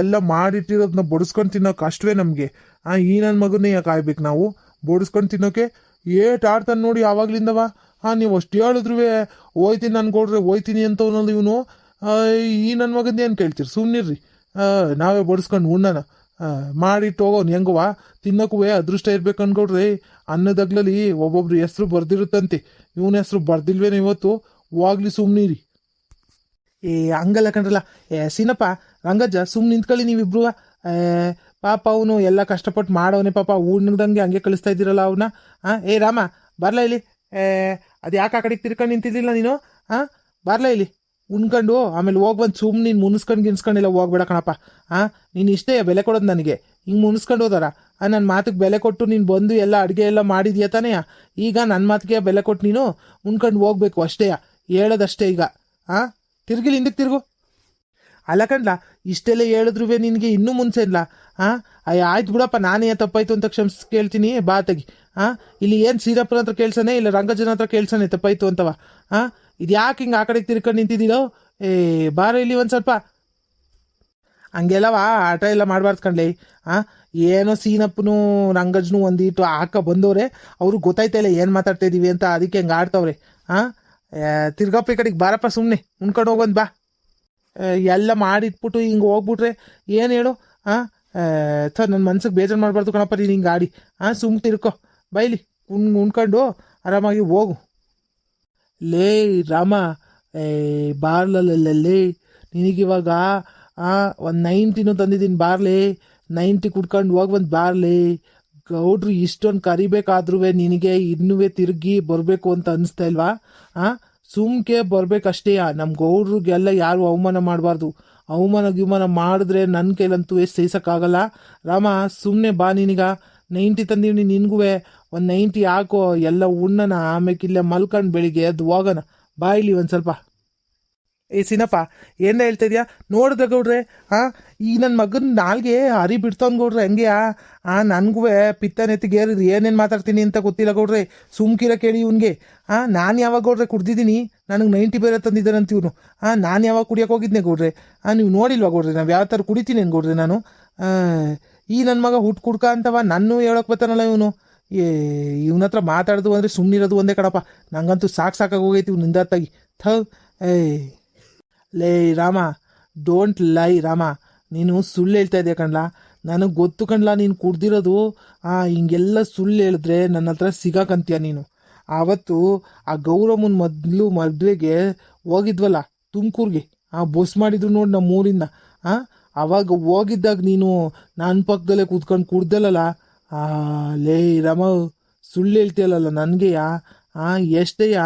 ಎಲ್ಲ ಮಾಡಿಟ್ಟಿರೋದನ್ನ ಬಡಿಸ್ಕೊಂಡು ತಿನ್ನೋ ಕಷ್ಟವೇ ನಮಗೆ. ಈ ನನ್ನ ಮಗನೇ ಯಾಕೆ ಕಾಯ್ಬೇಕು ನಾವು? ಬಡಿಸ್ಕೊಂಡು ತಿನ್ನೋಕೆ ಏಟ್ ಆಡ್ತಾನೆ ನೋಡಿ ಆವಾಗ್ಲಿಂದವ. ಹಾಂ, ನೀವು ಅಷ್ಟು ಹೇಳಿದ್ರು ಹೋಯ್ತೀನಿ ನಾನು ಕೊಡ್ರೆ ಹೋಯ್ತೀನಿ ಅಂತವನಲ್ಲ ಇವನು. ಈ ನನ್ನ ಮಗನ ಏನು ಕೇಳ್ತೀರಿ? ಸುಮ್ಮನಿರ್ರಿ ನಾವೇ ಬಡಿಸ್ಕೊಂಡು ಉಣ್ಣನ. ಮಾಡಿಟ್ಟು ಹೋಗೋನು ಹೆಂಗುವ? ತಿನ್ನಕುವೆ ಅದೃಷ್ಟ ಇರ್ಬೇಕು ಅನ್ಕೊಡ್ರಿ ಅನ್ನದಗ್ಲಲ್ಲಿ ಒಬ್ಬೊಬ್ರು ಹೆಸ್ರು ಬರ್ದಿರುತ್ತಂತೆ. ಇವನ ಹೆಸ್ರು ಬರ್ದಿಲ್ವೇನೋ ಇವತ್ತು? ಹೋಗ್ಲಿ ಸುಮ್ಮನಿರಿ ಏ, ಹಂಗಲ್ಲ ಕಣ್ರಲ್ಲ. ಏ, ಸೀನಪ್ಪ, ರಂಗಜ್ಜ ಸುಮ್ಮನೆ ನಿಂತ್ಕೊಳ್ಳಿ ನೀವಿಬ್ರು. ಪಾಪ ಅವನು ಎಲ್ಲ ಕಷ್ಟಪಟ್ಟು ಮಾಡೋನೆ ಪಾಪ. ಉಣ್ದಂಗೆ ಹಂಗೆ ಕಳಿಸ್ತಾ ಇದ್ದೀರಲ್ಲ ಅವನ್ನ ಹಾಂ ಏ, ರಾಮ, ಬರಲ ಇಲ್ಲಿ. ಅದು ಯಾಕೆ ಆ ಕಡೆಗೆ ತಿರ್ಕೊಂಡು ನಿಂತಿದ್ದಿಲ್ಲ ನೀನು? ಹಾಂ ಬರಲೇ ಇಲ್ಲಿ. ಉಣ್ಕೊಂಡು, ಆಮೇಲೆ ಹೋಗಿ ಬಂದು ಸುಮ್ಮನೆ ನೀನು ಮುನ್ಸ್ಕೊಂಡು ಗಿನ್ಸ್ಕೊಂಡಿಲ್ಲ ಹೋಗ್ಬೇಡ ಕಣಪ್ಪ. ಹಾಂ ನೀನು ಇಷ್ಟೇ ಬೆಲೆ ಕೊಡೋದು ನನಗೆ. ಹಿಂಗೆ ಮುನಿಸ್ಕೊಂಡು ಹೋದಾರ. ನನ್ನ ಮಾತಿಗೆ ಬೆಲೆ ಕೊಟ್ಟು ನೀನು ಬಂದು ಎಲ್ಲ ಅಡುಗೆ ಎಲ್ಲ ಮಾಡಿದ್ಯಾ ತಾನೇ? ಈಗ ನನ್ನ ಮಾತಿಗೆ ಬೆಲೆ ಕೊಟ್ಟು ನೀನು ಉಣ್ಕೊಂಡು ಹೋಗ್ಬೇಕು ಅಷ್ಟೇ. ಹೇಳೋದಷ್ಟೇ ಈಗ. ಹಾಂ ತಿರ್ಗಿಲಿ ಹಿಂದಕ್ಕೆ ತಿರುಗು. ಅಲ್ಲ ಕಣ್ಲ, ಇಷ್ಟೆಲ್ಲ ಹೇಳಿದ್ರು ನಿನಗೆ ಇನ್ನೂ ಮುಂಚೆ ಇಲ್ಲ ಹಾಂ ಆಯ್ತು ಬಿಡಪ್ಪ, ನಾನೇ ತಪ್ಪಾಯ್ತು ಅಂತ ಕ್ಷಮಿಸ್ ಕೇಳ್ತೀನಿ. ಬಾ ತೆಗಿ. ಹಾಂ ಇಲ್ಲಿ ಏನು ಸೀರಪ್ಪನ ಹತ್ರ ಕೇಳ್ಸನೆ? ಇಲ್ಲ ರಂಗಜನ ಹತ್ರ ಕೇಳ್ಸನೆ? ತಪ್ಪಾಯ್ತು ಅಂತವ. ಹಾಂ ಇದು ಯಾಕೆ ಹಿಂಗೆ ಆ ಕಡೆಗೆ ತಿರ್ಕೊಂಡು ನಿಂತಿದ್ದೀರೋ? ಏ, ಬಾರ ಇಲ್ಲಿ ಒಂದು ಸ್ವಲ್ಪ. ಹಂಗೆಲ್ಲವ? ಆಟ ಎಲ್ಲ ಮಾಡಬಾರ್ದು ಕಣ್ಲೆ. ಹಾಂ ಏನೋ ಸೀನಪ್ಪನು ರಂಗಜ್ನು ಒಂದಿಟ್ಟು ಹಾಕ ಬಂದವ್ರೆ. ಅವರು ಗೊತ್ತಾಯ್ತಾ ಇಲ್ಲ ಏನು ಮಾತಾಡ್ತಾ ಇದ್ದೀವಿ ಅಂತ ಅದಕ್ಕೆ ಹಂಗೆ ಆಡ್ತವ್ರೆ. ಹಾಂ ತಿರ್ಗಪ್ಪ ಈ ಕಡೆಗೆ ಬಾರಪ್ಪ ಸುಮ್ಮನೆ ಉಣ್ಕೊಂಡು ಹೋಗೋದು ಬಾ. ಎಲ್ಲ ಮಾಡಿಟ್ಬಿಟ್ಟು ಹಿಂಗೆ ಹೋಗ್ಬಿಟ್ರೆ ಏನು ಹೇಳು? ಹಾಂ ಸರ್ ನನ್ನ ಮನ್ಸಿಗೆ ಬೇಜಾರು ಮಾಡಬಾರ್ದು ಕಣಪ್ಪ, ನೀನು ಹಿಂಗೆ ಆಡಿ. ಹಾಂ ಸುಮ್ಮನೆ ತಿರ್ಕೊ. ಬೈಲಿ, ಉಣ್, ಉಣ್ಕೊಂಡು ಆರಾಮಾಗಿ ಹೋಗು. ಲೇ ರಾಮ, ಏ ಬಾರ್ಲಲ್ಲೇ ನಿನಗಿವಾಗ ಒಂದು ನೈಂಟಿನೂ ತಂದಿದ್ದೀನಿ ಬಾರ್ಲಿ, ನೈಂಟಿ ಕುಡ್ಕೊಂಡು ಹೋಗಿ ಬಂದು ಬಾರ್ಲಿ. ಗೌಡ್ರು ಇಷ್ಟೊಂದು ಕರಿಬೇಕಾದ್ರೂ ನಿನಗೆ ಇನ್ನೂ ತಿರುಗಿ ಬರಬೇಕು ಅಂತ ಅನಿಸ್ತಾ ಇಲ್ವಾ? ಹಾಂ ಸುಮ್ಕೆ ಬರಬೇಕಷ್ಟೇ. ನಮ್ಮ ಗೌಡ್ರಿಗೆಲ್ಲ ಯಾರು ಅವಮಾನ ಮಾಡಬಾರ್ದು. ಅವಮಾನ ಗಿವಮಾನ ಮಾಡಿದ್ರೆ ನನ್ನ ಕೈಲಂತೂ ಎಷ್ಟು ಸಹಿಸೋಕ್ಕಾಗಲ್ಲ. ರಾಮ ಸುಮ್ಮನೆ ಬಾ ನಿನಗ. ನೈಂಟಿ ತಂದೀವಿ ನಿನಗೂ ಒಂದು ನೈಂಟಿ ಹಾಕೋ ಎಲ್ಲ ಉಣ್ಣನ ಆಮೇಲೆ ಇಲ್ಲೇ ಮಲ್ಕೊಂಡು ಬೆಳಿಗ್ಗೆ ಎದ್ದು ಹೋಗೋಣ ಬಾ ಇಲ್ಲಿ ಒಂದು ಸ್ವಲ್ಪ. ಏ ಸಿನಪ್ಪ ಏನ ಹೇಳ್ತಾ ಇದೆಯಾ? ನೋಡಿದ್ರೆ ಗೌಡ್ರೆ ಹಾಂ ಈ ನನ್ನ ಮಗನ ನಾಲ್ಗೆ ಹರಿ ಬಿಡ್ತಾವ್ನು ಗೌಡ್ರೆ, ಹಂಗೆ, ಆ ನನಗೂ ಪಿತ್ತ ನೆತ್ತಿಗೇರಿದ್ರೆ ಏನೇನು ಮಾತಾಡ್ತೀನಿ ಅಂತ ಗೊತ್ತಿಲ್ಲ ಗೌಡ್ರೆ, ಸುಮ್ಕಿರ ಕೇಳಿ ಇವನಿಗೆ. ಹಾಂ ನಾನು ಯಾವಾಗ ಗೌಡ್ರೆ ಕುಡ್ದಿದ್ದೀನಿ? ನನಗೆ ನೈಂಟಿ ಬೇರೆ ತಂದಿದ್ದಾನಂತ ಇವನು ಹಾಂ ನಾನು ಯಾವಾಗ ಕುಡಿಯೋಕೆ ಹೋಗಿದ್ದೆ ಗೌಡ್ರೆ? ಹಾಂ ನೀವು ನೋಡಿಲ್ವಾ ಗೌಡ್ರೆ, ನಾವು ಯಾವ ಥರ ಕುಡಿತೀನಿ ಏನು ಗೌಡ್ರೆ ನಾನು? ಈ ನನ್ನ ಮಗ ಹುಟ್ಟು ಕುಡ್ಕ ಅಂತವ ನಾನು ಹೇಳೋಕೆ ಬರ್ತಾನಲ್ಲ ಇವನು. ಏ, ಇವನ ಹತ್ರ ಮಾತಾಡೋದು ಅಂದರೆ ಸುಮ್ಮನಿರೋದು ಒಂದೇ ಕಣಪ್ಪ. ನಂಗಂತೂ ಸಾಕು ಸಾಕಾಗಿ ಹೋಗೈತಿ ಇವ್ನು ನಿಂದಾತಾಗಿ. ಥ ಏಯ್ ಲೇ, ರಾಮ ಡೋಂಟ್ ಲೈ ರಾಮ. ನೀನು ಸುಳ್ಳು ಹೇಳ್ತಾ ಇದೆಯಾ ಕಣ್ಲಾ? ನನಗೆ ಗೊತ್ತು ಕಣ್ಲಾ ನೀನು ಕುಡ್ದಿರೋದು. ಹಿಂಗೆಲ್ಲ ಸುಳ್ಳು ಹೇಳಿದ್ರೆ ನನ್ನ ಹತ್ರ ಸಿಗಾಕಂತೀಯ ನೀನು. ಆವತ್ತು ಆ ಗೌರಮ್ಮನ ಮೊದಲು ಮದುವೆಗೆ ಹೋಗಿದ್ವಲ್ಲ ತುಮಕೂರಿಗೆ. ಆ, ಬಸ್ ಮಾಡಿದ್ರು ನೋಡಿ ನಮ್ಮ ಊರಿಂದ ಆ ಅವಾಗ ಹೋಗಿದ್ದಾಗ ನೀನು ನನ್ನ ಪಕ್ಕದಲ್ಲೇ ಕೂತ್ಕೊಂಡು ಕುಡ್ದಲ್ಲಲ್ಲ? ಲೇ ರಮ, ಸುಳ್ಳು ಹೇಳ್ತೀಯಲ್ಲ ನನಗೆಯಾ? ಹಾಂ ಎಷ್ಟಯ್ಯ?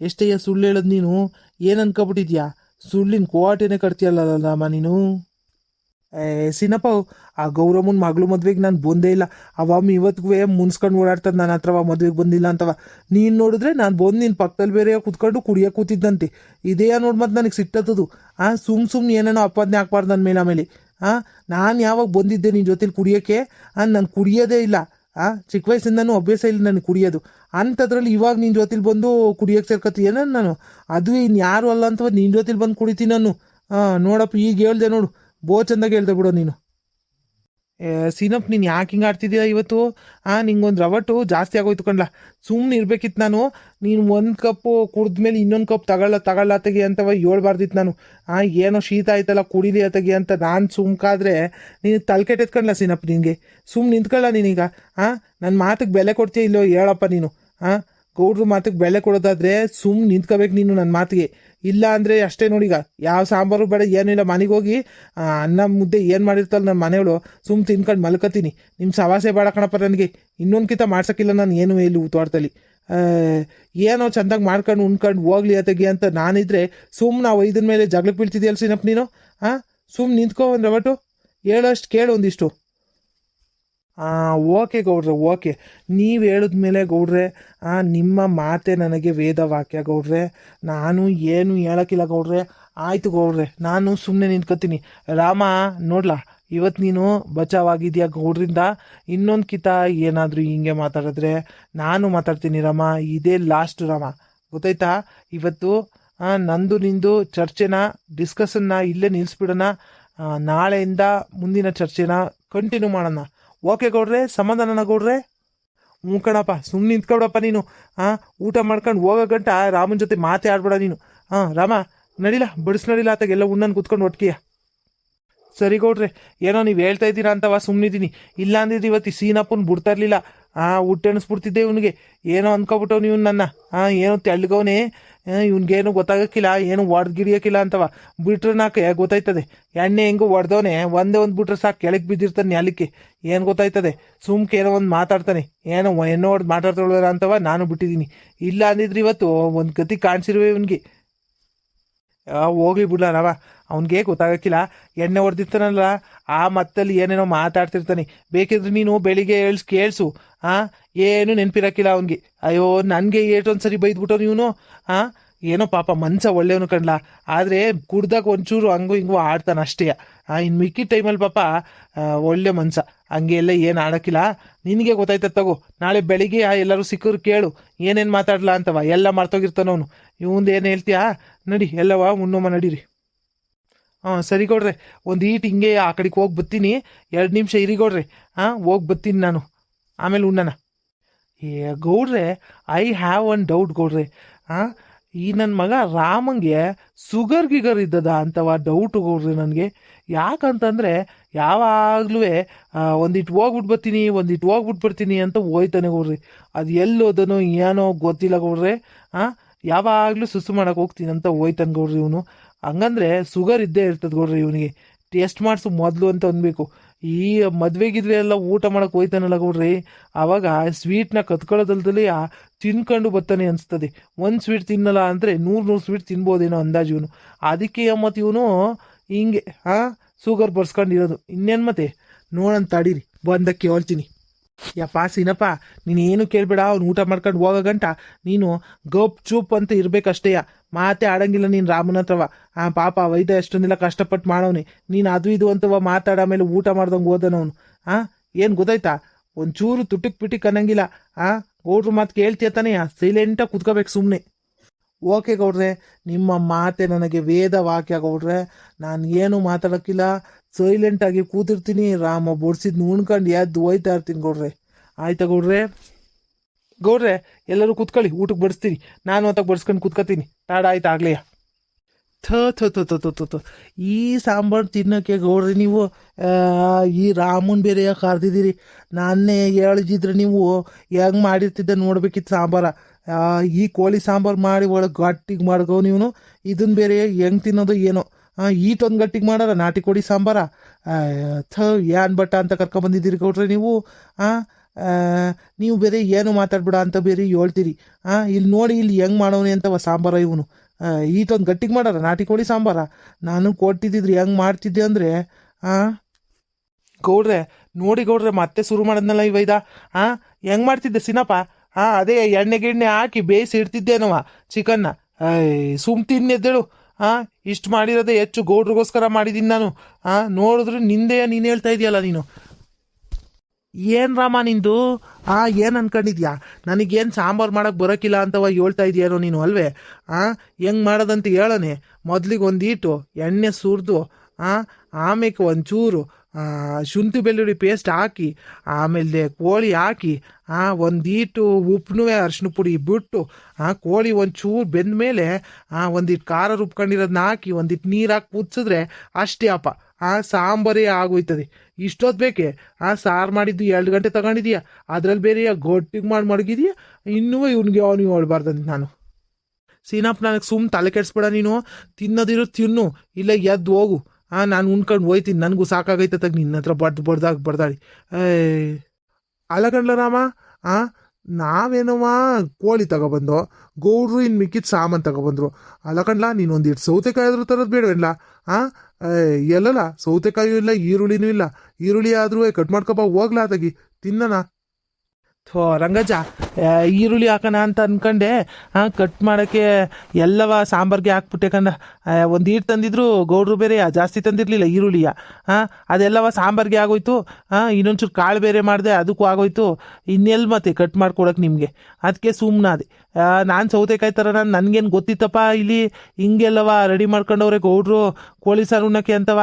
ಎಷ್ಟಯ್ಯ ಸುಳ್ಳು ಹೇಳೋದು ನೀನು? ಏನು ಅನ್ಕೊಬಿಟ್ಟಿದ್ಯಾ? ಸುಳ್ಳಿನ ಕೋಟೆನೇ ಕಟ್ತೀಯಲ್ಲ ರಮ ನೀನು? ಏ ಸಿನಪ್ಪ ಆ ಗೌರಮ್ಮನ ಮಗಳು ಮದ್ವೆಗೆ ನಾನು ಬಂದೇ ಇಲ್ಲ. ಅವಮ್ಮ ಇವತ್ತಿಗೂ ಮುನ್ಸ್ಕೊಂಡು ಓಡಾಡ್ತದೆ ನನ್ನ ಹತ್ರ ಮದ್ವೆಗೆ ಬಂದಿಲ್ಲ ಅಂತವ. ನೀನು ನೋಡಿದ್ರೆ ನಾನು ಬಂದು ನಿನ್ನ ಪಕ್ಕದಲ್ಲಿ ಬೇರೆ ಕುತ್ಕೊಂಡು ಕುಡಿಯೋ ಕೂತಿದ್ದಂತೆ. ಇದೇ ನೋಡಿ ಮತ್ತೆ ನನಗೆ ಸಿಟ್ಟತ್ತದು. ಆ, ಸುಮ್ ಸುಮ್ಮನೆ ಏನೇನೋ ಅಪ್ಪದನ್ನೇ ಹಾಕ್ಬಾರ್ದು ನನ್ನ ಮೇಲೆ ಆಮೇಲೆ. ಆ, ನಾನು ಯಾವಾಗ ಬಂದಿದ್ದೆ ನಿನ್ನ ಜೊತೆಲಿ ಕುಡಿಯೋಕ್ಕೆ? ಆ, ನಾನು ಕುಡಿಯೋದೇ ಇಲ್ಲ. ಆ, ಚಿಕ್ಕ ವಯಸ್ಸಿಂದನೂ ಅಭ್ಯಾಸ ಇಲ್ಲ ನನಗೆ ಕುಡಿಯೋದು. ಅಂಥದ್ರಲ್ಲಿ ಇವಾಗ ನಿನ್ನ ಜೊತೆಲಿ ಬಂದು ಕುಡಿಯೋಕೆ ಏನೋ ನಾನು? ಅದು ಇನ್ನು ಯಾರು ಅಲ್ಲ ಅಂತ ನಿನ್ನ ಜೊತೆಲಿ ಬಂದು ಕುಡಿತೀನಿ ನಾನು. ಹಾಂ ನೋಡಪ್ಪ, ಈಗ ಹೇಳ್ದೆ ನೋಡು. ಬೋ ಚಂದಾಗ ಹೇಳ್ದೆ ಬಿಡು ನೀನು. ಸೀನಪ್ ನೀನು ಯಾಕೆ ಹಿಂಗೆ ಆಡ್ತಿದ್ದೀಯ ಇವತ್ತು? ಹಾಂ ನಿಂಗೊಂದು ರವಟು ಜಾಸ್ತಿ ಆಗೋಯ್ತು ಕಣ್ಲ. ಸುಮ್ಮನೆ ಇರ್ಬೇಕಿತ್ತು ನಾನು. ನೀನು ಒಂದು ಕಪ್ಪು ಕುಡ್ದ್ಮೇಲೆ ಇನ್ನೊಂದು ಕಪ್ ತಗೊಳ್ಳ ತಗೊಳ್ಳ ತೆಗಿ ಅಂತವ ಹೇಳ್ಬಾರ್ದಿತ್ತು ನಾನು. ಹಾಂ ಏನೋ ಶೀತ ಆಯ್ತಲ್ಲ ಕುಡಿಲಿ ಅತಗಿ ಅಂತ ನಾನು ಸುಮ್ಕಾದ್ರೆ ನೀನು ತಲೆಕೆಟ್ಟೆತ್ಕೊಂಡ್ಲ ಸೀನಪ್ ನಿನಗೆ. ಸುಮ್ಮನೆ ನಿಂತ್ಕೊಳ್ಳ ನೀನೀಗ ಹಾಂ ನನ್ನ ಮಾತಿಗೆ ಬೆಲೆ ಕೊಡ್ತೀಯ ಇಲ್ಲೋ ಹೇಳಪ್ಪ ನೀನು. ಹಾಂ ಗೌಡ್ರ ಮಾತಿಗೆ ಬೆಲೆ ಕೊಡೋದಾದ್ರೆ ಸುಮ್ಮನೆ ನಿಂತ್ಕೋಬೇಕು ನೀನು ನನ್ನ ಮಾತಿಗೆ. ಇಲ್ಲ ಅಂದರೆ ಅಷ್ಟೇ ನೋಡೀಗ ಯಾವ ಸಾಂಬಾರು ಬೇಡ ಏನಿಲ್ಲ ಮನೆಗೆ ಹೋಗಿ ಅನ್ನ ಮುದ್ದೆ ಏನು ಮಾಡಿರ್ತಲ್ಲ ನನ್ನ ಮನೆಯವಳು ಸುಮ್ಮ ತಿನ್ಕೊಂಡು ಮಲ್ಕತೀನಿ. ನಿಮ್ಮ ಸವಾಸೆ ಬೇಡ ಕಣಪ್ಪ ನನಗೆ. ಇನ್ನೊಂದ್ಕಿಂತ ಮಾಡ್ಸೋಕ್ಕಿಲ್ಲ ನಾನು ಏನು ಇಲ್ಲಿ ತೋಟದಲ್ಲಿ. ಏನೋ ಚಂದಾಗಿ ಮಾಡ್ಕೊಂಡು, ಉಣ್ಕೊಂಡು ಹೋಗ್ಲಿ ಅತಗಿ ಅಂತ ನಾನಿದ್ರೆ ಸುಮ್ಮನೆ ನಾವು ಇದನ್ನ ಮೇಲೆ ಜಗಳಕ್ಕೆ ಬೀಳ್ತಿದ್ಯಲ್ಲ ಸೀನಪ್ಪ ನೀನು? ಹಾಂ ಸುಮ್ಮನೆ ನಿಂತ್ಕೊ ಒಂದು ರವಟು. ಹೇಳೋಷ್ಟು ಕೇಳು ಒಂದಿಷ್ಟು. ಓಕೆ ಗೌಡ್ರೆ, ಓಕೆ. ನೀವು ಹೇಳಿದ ಮೇಲೆ ಗೌಡ್ರೆ ನಿಮ್ಮ ಮಾತೆ ನನಗೆ ವೇದ ವಾಕ್ಯ ಗೌಡ್ರೆ. ನಾನು ಏನು ಹೇಳೋಕ್ಕಿಲ್ಲ ಗೌಡ್ರೆ. ಆಯಿತು ಗೌಡ್ರೆ, ನಾನು ಸುಮ್ಮನೆ ನಿಂತ್ಕೋತೀನಿ. ರಾಮ, ನೋಡ್ಲಾ ಇವತ್ತು ನೀನು ಬಚಾವಾಗಿದೆಯಾ ಗೌಡ್ರಿಂದ? ಇನ್ನೊಂದು ಕಿತ ಏನಾದರೂ ಹಿಂಗೆ ಮಾತಾಡಿದ್ರೆ ನಾನು ಮಾತಾಡ್ತೀನಿ ರಾಮ. ಇದೇ ಲಾಸ್ಟ್ ರಾಮ. ಗೊತ್ತಾಯ್ತಾ? ಇವತ್ತು ನಂದು ನಿಂದು ಚರ್ಚೆನ ಡಿಸ್ಕಸನ್ನ ಇಲ್ಲೇ ನಿಲ್ಲಿಸ್ಬಿಡೋಣ ನಾಳೆಯಿಂದ ಮುಂದಿನ ಚರ್ಚೆನ ಕಂಟಿನ್ಯೂ ಮಾಡೋಣ. ಓಕೆ ಗೌಡ್ರೆ ಸಮಾಧಾನನ ಗೌಡ್ರೆ? ಹ್ಞೂ ಕಣಪ್ಪ ಸುಮ್ಮನೆ ನಿಂತ್ಕೊಬಿಡಪ್ಪ ನೀನು. ಹಾಂ ಊಟ ಮಾಡ್ಕೊಂಡು ಹೋಗೋ ಗಂಟ ರಾಮನ ಜೊತೆ ಮಾತೇ ಆಡ್ಬೇಡ ನೀನು. ಹಾಂ ರಾಮ ನಡಿಲ್ಲ ಬಡಿಸ್ ನಡಿಲ್ಲ ಆತಾಗೆಲ್ಲ ಉಣ್ಣನ್ ಕುತ್ಕೊಂಡು ಒಟ್ಕಿಯ. ಸರಿ ಗೌಡ್ರೆ, ಏನೋ ನೀವು ಹೇಳ್ತಾ ಇದ್ದೀರಾ ಅಂತವ ಸುಮ್ಮನಿದ್ದೀನಿ ಇಲ್ಲ ಅಂದಿದ್ದು ಇವತ್ತು ಸೀನಪ್ಪನ ಬಿಡ್ತಾ ಇರಲಿಲ್ಲ. ಹಾಂ ಹುಟ್ಟೆಣಿಸ್ಬಿಡ್ತಿದ್ದೆ ಇವನಿಗೆ. ಏನೋ ಅಂದ್ಕೊಬಿಟ್ಟವ್ನು ಇವ್ನು ನನ್ನ. ಹಾಂ ಏನೋ ತೆಳ್ಳಗವನೇ ಇವ್ನಿಗೇನು ಗೊತ್ತಾಗಕ್ಕಿಲ್ಲ ಏನು ಹೊಡ್ಗಿಡಿಯೋಕ್ಕಿಲ್ಲ ಅಂತವ. ಬಿಟ್ರೆ ನಾಕೆ ಗೊತ್ತಾಯ್ತದೆ. ಎಣ್ಣೆ ಹೆಂಗು ಹೊಡೆದವನೆ ಒಂದೇ ಒಂದು ಬಿಟ್ರೆ ಸಾಕು ಕೆಳಗೆ ಬಿದ್ದಿರ್ತಾನೆ ನೆಲಕ್ಕೆ ಏನು ಗೊತ್ತಾಯ್ತದೆ? ಸುಮ್ಕೆ ಏನೋ ಒಂದು ಮಾತಾಡ್ತಾನೆ. ಏನೋ ಎಣ್ಣೆ ಹೊಡೆದು ಮಾತಾಡ್ತಾಳ ಅಂತವ ನಾನು ಬಿಟ್ಟಿದ್ದೀನಿ. ಇಲ್ಲ ಅಂದಿದ್ರೆ ಇವತ್ತು ಒಂದು ಗತಿ ಕಾಣಿಸಿರುವೆ ಇವನಿಗೆ. ಆ, ಹೋಗ್ಲಿ ಬಿಡ್ಲ ನಾವ. ಅವನಿಗೆ ಗೊತ್ತಾಗಕ್ಕಿಲ್ಲ. ಎಣ್ಣೆ ಹೊಡೆದಿರ್ತಾನಲ್ಲ, ಆ ಮತ್ತಲ್ಲಿ ಏನೇನೋ ಮಾತಾಡ್ತಿರ್ತಾನೆ. ಬೇಕಿದ್ರೆ ನೀನು ಬೆಳಿಗ್ಗೆ ಹೇಳ್ಸ್, ಕೇಳಿಸು. ಆ, ಏನು ನೆನಪಿರಕ್ಕಿಲ್ಲ ಅವನಿಗೆ. ಅಯ್ಯೋ, ನನಗೆ ಏಟೊಂದು ಸರಿ ಬೈದ್ಬಿಟ್ಟವ್ ಇವನು. ಆ, ಏನೋ ಪಾಪ ಮನ್ಸ ಒಳ್ಳೆಯವನು ಕಣ್ಲ. ಆದರೆ ಕುಡ್ದಾಗ ಒಂಚೂರು ಹಂಗು ಹಿಂಗೂ ಆಡ್ತಾನೆ ಅಷ್ಟೇ. ಇನ್ನು ಮಿಕ್ಕಿದ ಟೈಮಲ್ಲಿ ಪಾಪ ಒಳ್ಳೆ ಮನ್ಸ. ಹಂಗೆ ಎಲ್ಲ ಏನು ಆಡೋಕ್ಕಿಲ್ಲ. ನಿನಗೆ ಗೊತ್ತಾಯ್ತದ ತಗೋ. ನಾಳೆ ಬೆಳಿಗ್ಗೆ ಎಲ್ಲರೂ ಸಿಕ್ಕರು ಕೇಳು. ಏನೇನು ಮಾತಾಡ್ಲಾ ಅಂತವ. ಎಲ್ಲ ಮರ್ತೋಗಿರ್ತಾನವನು. ಇವಂದು ಏನು ಹೇಳ್ತೀಯಾ? ನಡಿ ಎಲ್ಲವ ಮುನ್ನೊಮ್ಮ ನಡೀರಿ. ಹಾಂ, ಸರಿ ಗೌಡ್ರೆ. ಒಂದು ಈಟ್ ಹಿಂಗೆ ಆ ಕಡೆಗೆ ಹೋಗಿ ಬರ್ತೀನಿ ಎರಡು ನಿಮಿಷ ಇರಿ ಗೌಡ್ರೆ. ಹಾಂ, ಹೋಗಿ ಬರ್ತೀನಿ ನಾನು. ಆಮೇಲೆ ಉಣ್ಣನ ಏ, ಗೌಡ್ರೆ, ಐ ಹ್ಯಾವ್ ಒನ್ ಡೌಟ್ ಗೌಡ್ರೆ. ಹಾಂ, ಈ ನನ್ನ ಮಗ ರಾಮಂಗೆ ಸುಗರ್ ಗಿಗರ್ ಇದ್ದದ ಅಂತವ ಡೌಟ್ ಗೌಡ್ರೆ ನನಗೆ. ಯಾಕಂತಂದರೆ ಯಾವಾಗಲೂ ಒಂದಿಟ್ಟು ಹೋಗ್ಬಿಟ್ಟು ಬರ್ತೀನಿ ಒಂದಿಟ್ಟು ಹೋಗ್ಬಿಟ್ಟು ಬರ್ತೀನಿ ಅಂತ ಹೋಯ್ತಾನೆ ಗೌಡ್ರಿ. ಅದು ಎಲ್ಲೋದನೋ ಏನೋ ಗೊತ್ತಿಲ್ಲ ಗೌಡ್ರೆ. ಹಾಂ, ಯಾವಾಗಲೂ ಸುಸ್ಸು ಮಾಡೋಕೆ ಹೋಗ್ತೀನಿ ಅಂತ ಹೋಯ್ತಾನೆ ಗೌಡ್ರಿ ಇವನು. ಹಂಗಂದ್ರೆ ಸುಗರ್ ಇದ್ದೇ ಇರ್ತದೆ ಗೌಡ್ರಿ ಇವನಿಗೆ. ಟೇಸ್ಟ್ ಮಾಡಿಸು ಮೊದಲು ಅಂತ ಅನ್ಬೇಕು. ಈ ಮದ್ವೆ ಗಿದ್ವೆ ಎಲ್ಲ ಊಟ ಮಾಡೋಕೆ ಹೋಯ್ತಾನಲ್ಲ ಗೌಡ್ರಿ. ಆವಾಗ ಸ್ವೀಟ್ನ ಕತ್ಕೊಳ್ಳೋದಲ್ದಲ್ಲಿ ತಿನ್ಕೊಂಡು ಬರ್ತಾನೆ ಅನಿಸ್ತದೆ. ಒಂದು ಸ್ವೀಟ್ ತಿನ್ನಲ್ಲ ಅಂದರೆ ನೂರು ನೂರು ಸ್ವೀಟ್ ತಿನ್ಬೋದೇನೋ ಅಂದಾಜು ಇವನು. ಅದಕ್ಕೆ ಮತ್ತು ಇವನು ಹಿಂಗೆ ಹಾಂ ಶುಗರ್ ಬರ್ಸ್ಕೊಂಡಿರೋದು. ಇನ್ನೇನು ಮತ್ತೆ? ನೋಡೋಣ ತಡೀರಿ. ಬಂದಕ್ಕೆ ಹೇಳ್ತೀನಿ. ಯಪ್ಪ, ಸೀನಪ್ಪ ನೀನೇನು ಕೇಳಬೇಡ, ಅವ್ನು ಊಟ ಮಾಡ್ಕೊಂಡು ಹೋಗೋ ಗಂಟ ನೀನು ಗಪ್ ಚೂಪ್ ಅಂತ ಇರಬೇಕಷ್ಟೇಯ ಮಾತೆ ಆಡಂಗಿಲ್ಲ ನೀನು ರಾಮನ ಹತ್ರವ. ಆ ಪಾಪ ವೈದ್ಯ ಎಷ್ಟೊಂದಿಲ್ಲ ಕಷ್ಟಪಟ್ಟು ಮಾಡೋನೆ. ನೀನು ಅದು ಇದು ಅಂತವ ಮಾತಾಡ ಆಮೇಲೆ ಊಟ ಮಾಡ್ದಂಗೆ ಓದನವನು ಆ, ಏನು ಗೊತ್ತಾಯ್ತಾ? ಒಂಚೂರು ತುಟಿಕ್ ಪಿಟಿಕ್ ಅನ್ನಂಗಿಲ್ಲ. ಆ, ಗೌಡ್ರು ಮಾತು ಕೇಳ್ತೀಯ ತಾನೇ ಸೈಲೆಂಟಾಗಿ ಕುತ್ಕೋಬೇಕು ಸುಮ್ಮನೆ ಓಕೆ ಗೌಡ್ರೆ, ನಿಮ್ಮ ಮಾತೆ ನನಗೆ ವೇದ ವಾಕ್ಯ ಗೌಡ್ರೆ. ನಾನು ಏನು ಮಾತಾಡೋಕ್ಕಿಲ್ಲ. ಸೈಲೆಂಟಾಗಿ ಕೂತಿರ್ತೀನಿ. ರಾಮ ಬಡ್ಸಿದ್ ಉಣ್ಕೊಂಡು ಎದ್ದು ಹೋಯ್ತಾ ಇರ್ತೀನಿ ಗೌಡ್ರೆ. ಆಯ್ತಾ ಗೌಡ್ರೆ? ಗೌಡ್ರೆ, ಎಲ್ಲರೂ ಕೂತ್ಕೊಳ್ಳಿ. ಊಟಕ್ಕೆ ಬಡಿಸ್ತೀನಿ. ನಾನು ಹೊತ್ತಾಗ ಬಡಿಸ್ಕೊಂಡು ಕುತ್ಕೋತೀನಿ. ತಾಡ ಆಯ್ತಾ, ಆಗ್ಲೆಯ? ಥೋ ಥೋ ಥೋ ಥೋ ಥೋ ಈ ಸಾಂಬಾರು ತಿನ್ನೋಕ್ಕೆ ಗೌಡ್ರಿ ನೀವು ಈ ರಾಮನ್ ಬೇರೆ ಯಾಕೆ ಕರೆದಿದ್ದೀರಿ ನಾನೇ ಹೇಳಿದ್ರೆ ನೀವು ಹೆಂಗೆ ಮಾಡಿರ್ತಿದ್ದೆ ನೋಡ್ಬೇಕಿತ್ತು ಸಾಂಬಾರ. ಈ ಕೋಳಿ ಸಾಂಬಾರು ಮಾಡಿ ಒಳಗೆ ಗಟ್ಟಿಗೆ ಮಾಡ್ಕೋ ನೀವು ಇದನ್ನ ಬೇರೆ ಹೆಂಗೆ ತಿನ್ನೋದು ಏನೋ. ಈಟೊಂದು ಗಟ್ಟಿಗೆ ಮಾಡಾರ ನಾಟಿ ಕೋಳಿ ಸಾಂಬಾರ. ಥ ಏನ್ ಬಟ್ಟ ಅಂತ ಕರ್ಕೊಂಬಂದಿದ್ದೀರಿ ಗೌಡ್ರೆ ನೀವು. ಆ, ನೀವು ಬೇರೆ ಏನು ಮಾತಾಡ್ಬಿಡ ಅಂತ ಬೇರೆ ಹೇಳ್ತೀರಿ. ಆ ಇಲ್ಲಿ ನೋಡಿ ಇಲ್ಲಿ ಹೆಂಗೆ ಮಾಡೋನೆ ಅಂತವ ಸಾಂಬಾರ ಇವನು. ಈತೊಂದು ಗಟ್ಟಿಗೆ ಮಾಡಾರ ನಾಟಿ ಕೋಳಿ ಸಾಂಬಾರ. ನಾನು ಕೊಟ್ಟಿದ್ದಿದ್ರಿ ಹೆಂಗೆ ಮಾಡ್ತಿದ್ದೆ ಅಂದರೆ ಆ ಗೌಡ್ರೆ ನೋಡಿ ಗೌಡ್ರೆ ಮತ್ತೆ ಶುರು ಮಾಡಿದ್ನಲ್ಲ ಈ ವೈದ. ಆ ಹೆಂಗ್ ಮಾಡ್ತಿದ್ದೆ ಸಿನಪ್ಪ ಆ ಅದೇ ಎಣ್ಣೆ ಗಿಣ್ಣೆ ಹಾಕಿ ಬೇಯಿಸಿ ಇಡ್ತಿದ್ದೇನವ ಚಿಕನ್ನ. ಸುಮ್ ತಿನ್ನೆದ್ದೇಳು ಆ, ಇಷ್ಟು ಮಾಡಿರೋದೇ ಹೆಚ್ಚು ಗೌಡ್ರಿಗೋಸ್ಕರ ಮಾಡಿದ್ದೀನಿ ನಾನು. ಆ, ನೋಡಿದ್ರೆ ನಿಂದೆಯ ನೀನು ಹೇಳ್ತಾ ಇದೆಯಲ್ಲ ನೀನು. ಏನು ರಾಮ ನಿಂದು? ಆ, ಏನು ಅನ್ಕೊಂಡಿದ್ಯಾ? ನನಗೇನು ಸಾಂಬಾರು ಮಾಡೋಕ್ಕೆ ಬರೋಕ್ಕಿಲ್ಲ ಅಂತವ ಹೇಳ್ತಾ ಇದೆಯೇನೋ ನೀನು, ಅಲ್ವೇ? ಆ, ಹೆಂಗ್ ಮಾಡೋದಂತ ಹೇಳನೆ. ಒಂದು ಈಟು, ಎಣ್ಣೆ ಸುರಿದು, ಆ ಆಮೇಲೆ ಒಂಚೂರು ಶುಂಠಿ ಬೆಳ್ಳುಳ್ಳಿ ಪೇಸ್ಟ್ ಹಾಕಿ ಆಮೇಲೆ ಕೋಳಿ ಹಾಕಿ ಒಂದೀಟು ಉಪ್ಪು ಅರ್ಶಿನ ಪುಡಿ ಬಿಟ್ಟು, ಆ, ಕೋಳಿ ಒಂಚೂರು ಬೆಂದ ಮೇಲೆ ಒಂದಿಟ್ಟು ಖಾರ ರುಬ್ಕೊಂಡಿರೋದನ್ನ ಹಾಕಿ ಒಂದಿಟ್ಟು ನೀರು ಹಾಕಿ ಕುದಿಸಿದ್ರೆ ಅಷ್ಟೇ ಅಪ್ಪ ಆ, ಸಾಂಬಾರೇ ಆಗೋಯ್ತದೆ. ಇಷ್ಟೊತ್ತು ಬೇಕೆ? ಆ, ಸಾರು ಮಾಡಿದ್ದು ಎರಡು ಗಂಟೆ ತಗೊಂಡಿದ್ಯಾ? ಅದ್ರಲ್ಲಿ ಬೇರೆ ಗೊಟ್ಟಿಗೆ ಮಾಡಿ ಮಡಗಿದ್ಯಾ? ಇನ್ನೂ ಇವ್ನಿಗೆ ಅವನಿಗೆ ಹೇಳ್ಬಾರ್ದಂತ ನಾನು. ಸೀನಪ್ಪ, ನನಗೆ ಸುಮ್ಮನೆ ತಲೆ ಕೆಡಿಸ್ಬೇಡ ನೀನು. ತಿನ್ನೋದಿರೋ ತಿನ್ನು. ಇಲ್ಲ ಎದ್ದು ಹೋಗು. ಆ, ನಾನು ಉಣ್ಕೊಂಡು ಹೋಯ್ತೀನಿ. ನನಗೂ ಸಾಕಾಗೈತತ್ತಾಗ ನಿನ್ನ ಹತ್ರ ಬಡ್ದು ಬಡ್ದಾಗ ಬಡ್ದಾಡಿ ಏ ಅಲ್ಲ ರಾಮ? ಹಾಂ ನಾವೇನವ ಕೋಳಿ ತಗೊಬಂದು ಗೌಡ್ರು ಇನ್ನು ಮಿಕ್ಕಿದ ಸಾಮಾನು ತಗೊಬಂದ್ರು. ಅಲ್ಲ ಕಣ್ಲ ನೀನು ಒಂದಿಷ್ಟು ಸೌತೆಕಾಯಿ ಆದರೂ ತರೋದು ಬೇಡವೇನ್ಲ? ಹಾಂ ಎಲ್ಲಲ್ಲ ಸೌತೆಕಾಯಿಯೂ ಇಲ್ಲ, ಈರುಳ್ಳಿನೂ ಇಲ್ಲ. ಈರುಳ್ಳಿ ಆದರೂ ಕಟ್ ಮಾಡ್ಕೊಬ, ಹೋಗ್ಲಾ ತಗಿ. ತಿನ್ನನ ಥೋ, ರಂಗಜ್ಜ ಈರುಳ್ಳಿ ಹಾಕೋಣ ಅಂತ ಅಂದ್ಕೊಂಡೆ ಕಟ್ ಮಾಡೋಕ್ಕೆ ಎಲ್ಲವ ಸಾಂಬಾರಿಗೆ ಹಾಕ್ಬಿಟ್ಟೆ ಕಂಡ. ಒಂದು ಈಟು ತಂದಿದ್ರು ಗೌಡ್ರು ಬೇರೆ ಜಾಸ್ತಿ ತಂದಿರಲಿಲ್ಲ ಈರುಳ್ಳಿಯ. ಹಾಂ ಅದೆಲ್ಲವ ಸಾಂಬಾರಿಗೆ ಆಗೋಯ್ತು. ಹಾಂ ಇನ್ನೊಂಚೂರು ಕಾಳು ಬೇರೆ ಮಾಡಿದೆ, ಅದಕ್ಕೂ ಆಗೋಯ್ತು. ಇನ್ನೆಲ್ಲಿ ಮತ್ತೆ ಕಟ್ ಮಾಡ್ಕೊಡಕ್ಕೆ ನಿಮಗೆ. ಅದಕ್ಕೆ ಸುಮ್ಮನಾದೆ ನಾನು ಸೌತೆಕಾಯಿ ಥರ ನಾನು, ನನಗೇನು ಗೊತ್ತಿತ್ತಪ್ಪ ಇಲ್ಲಿ. ಹಿಂಗೆಲ್ಲವ ರೆಡಿ ಮಾಡ್ಕೊಂಡವ್ರೆ ಗೌಡ್ರು. ಕೋಳಿ ಸಾರು ಉಣ್ಣಕ್ಕೆ ಅಂತವ